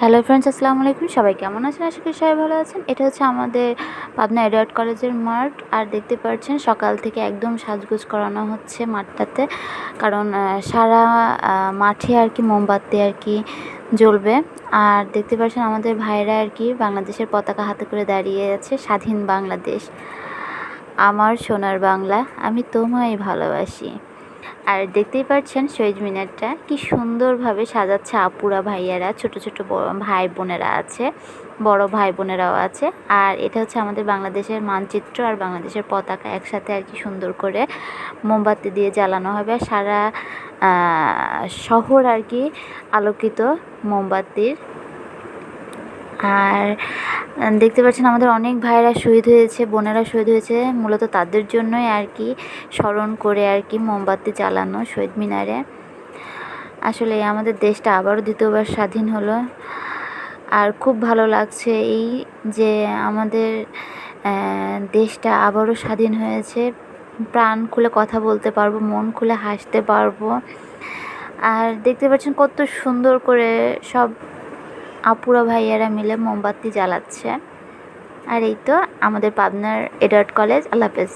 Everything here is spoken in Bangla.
হ্যালো ফ্রেন্ডস আসসালামু আলাইকুম। সবাই কেমন আছেন? আশা করি সবাই ভালো আছেন। এটা হচ্ছে আমাদের পাবনা এডওয়ার্ড কলেজের মাঠ। আর দেখতে পাচ্ছেন, সকাল থেকে একদম সাজগোজ করানো হচ্ছে মাঠটাতে। কারণ সারা মাঠে আর কি মোমবাতি আর কি জ্বলবে। আর দেখতে পাচ্ছেন, আমাদের ভাইরা আর কি বাংলাদেশের পতাকা হাতে করে দাঁড়িয়ে আছে। স্বাধীন বাংলাদেশ। আমার সোনার বাংলা। আমি তোমায় ভালোবাসি। আর দেখতেই পাচ্ছেন শহীদ মিনারটা কি সুন্দরভাবে সাজাচ্ছে আপুরা ভাইয়ারা, ছোট ছোট ভাই বোনেরা আছে, বড় ভাই বোনেরাও আছে। আর এটা হচ্ছে আমাদের বাংলাদেশের মানচিত্র আর বাংলাদেশের পতাকা একসাথে আর কি সুন্দর করে মোমবাতি দিয়ে জ্বালানো হবে। সারা শহর আর কি আলোকিত মোমবাতির আর দেখতে পাচ্ছেন আমাদের অনেক ভাইরা শহীদ হয়েছে, বোনেরা শহীদ হয়েছে, মূলত তাদের জন্যই আর কি স্মরণ করে আর কি মোমবাতি জ্বালানো শহীদ মিনারে। আসলে আমাদের দেশটা আবারও দ্বিতীয়বার স্বাধীন হলো। আর খুব ভালো লাগছে এই যে আমাদের দেশটা আবারও স্বাধীন হয়েছে। প্রাণ খুলে কথা বলতে পারব, মন খুলে হাসতে পারব। আর দেখতে পাচ্ছেন কত সুন্দর করে সব আপুরা ভাইয়ারা মিলে মোমবাতি জ্বালাচ্ছে। আর এই তো আমাদের পাবনার এডার্ট কলেজ। আল্লাহ হাফেজ।